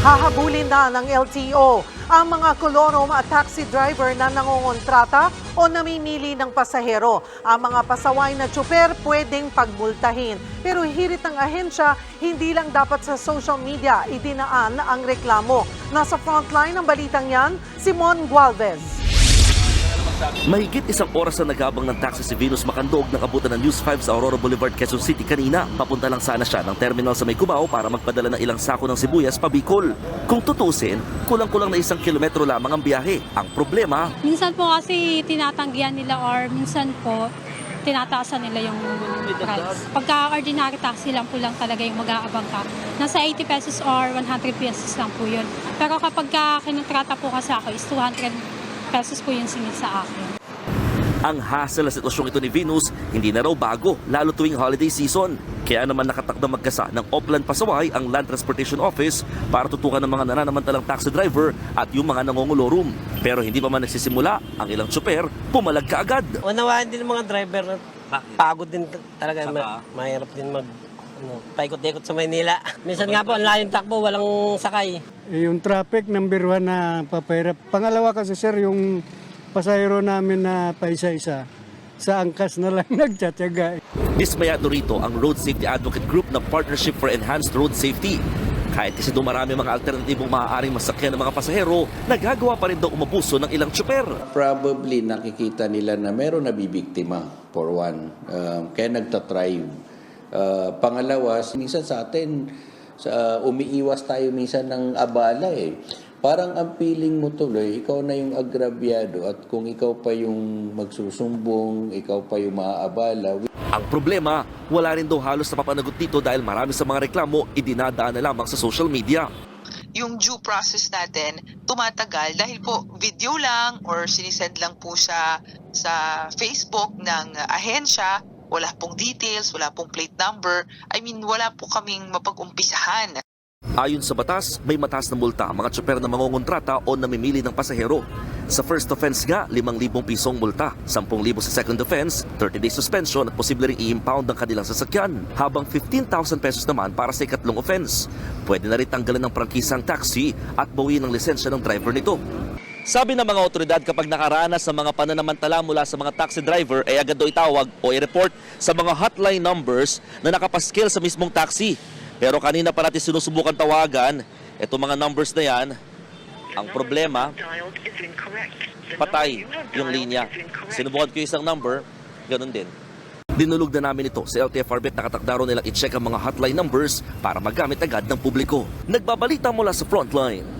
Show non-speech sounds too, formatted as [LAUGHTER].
Hahabulin na ng LTO ang mga kolorom at taxi driver na nangongontrata o namimili ng pasahero. Ang mga pasaway na tsuper pwedeng pagmultahin. Pero hirit ng ahensya, hindi lang dapat sa social media idinaan ang reklamo. Nasa frontline ng balitang yan, Simon Gualvez. Mahigit isang oras na nagabang ng taxi si Venus Macandog ng abutan ng News 5 sa Aurora Boulevard, Quezon City kanina. Papunta lang sana siya ng terminal sa may para magpadala ng ilang sako ng sibuyas pa Bicol. Kung tutusin, kulang-kulang na isang kilometro lamang ang biyahe. Ang problema, Minsan po kasi tinatanggihan nila or minsan po tinataasan nila yung price. Pagka ordinary taxi lang po lang talaga yung mag-aabang ka. Nasa 80 pesos or 100 pesos lang po yun. Pero kapag ka kinontrata po kasi ako is 200 pesos po yung singil sa akin. ang hassle na sitwasyong ito ni Venus hindi na raw bago, lalo tuwing holiday season. Kaya naman nakatakda magkasa ng Oplan Pasaway ang Land Transportation Office para tutukan ng mga nananamantalang taxi driver at yung mga nangungulorum. Pero hindi pa man nagsisimula, ang ilang tsuper pumalag kaagad. Unawaan din ng mga driver na pagod din talaga. Saka? Ma- mahirap din mag ano, paikot-ikot sa Maynila. Minsan nga po, ang layong takbo, walang sakay. Eh, Yung traffic, number one na papahirap. Pangalawa kasi sir, yung pasahero namin na paisa-isa, sa angkas na lang [LAUGHS] nagtsatsaga. Dismayado rito ang Road Safety Advocate Group na Partnership for Enhanced Road Safety. Kahit kasi dumarami mga alternatibong maaaring masakyan ng mga pasahero, nagagawa pa rin daw umabuso ng ilang tsuper. probably nakikita nila na meron nabibiktima for one. Um, kaya nagtatrive. Uh, pangalawa, minsan sa atin, sa, umiiwas tayo minsan ng abala eh. Parang ang feeling mo tuloy, ikaw na yung agrabyado at kung ikaw pa yung magsusumbong, ikaw pa yung maaabala, Ang problema, wala rin daw halos na papanagot dito dahil marami sa mga reklamo idinadaan na lamang sa social media. yung due process natin tumatagal dahil po video lang or sinisend lang po sa sa Facebook ng uh, ahensya, wala pong details, wala pong plate number. I mean, wala po kaming mapag-umpisahan. Ayon sa batas, may mataas na multa mga tsuper na mangongontrata o namimili ng pasahero. Sa first offense nga, 5,000 pisong multa, 10,000 sa second offense, 30 days suspension at posible ring i-impound ang kanilang sasakyan, habang 15,000 pesos naman para sa ikatlong offense. Pwede na rin tanggalan ng prangkisang taxi at bawiin ang lisensya ng driver nito. Sabi ng mga otoridad kapag nakaranas sa mga pananamantala mula sa mga taxi driver ay agad daw itawag o i-report sa mga hotline numbers na nakapaskil sa mismong taxi. Pero kanina pa natin sinusubukan tawagan, itong mga numbers na yan, ang problema, patay yung linya. Sinubukan ko isang number, ganun din. Dinulog na namin ito sa LTFRB at nakatakda raw nilang i-check ang mga hotline numbers para magamit agad ng publiko. Nagbabalita mula sa frontline,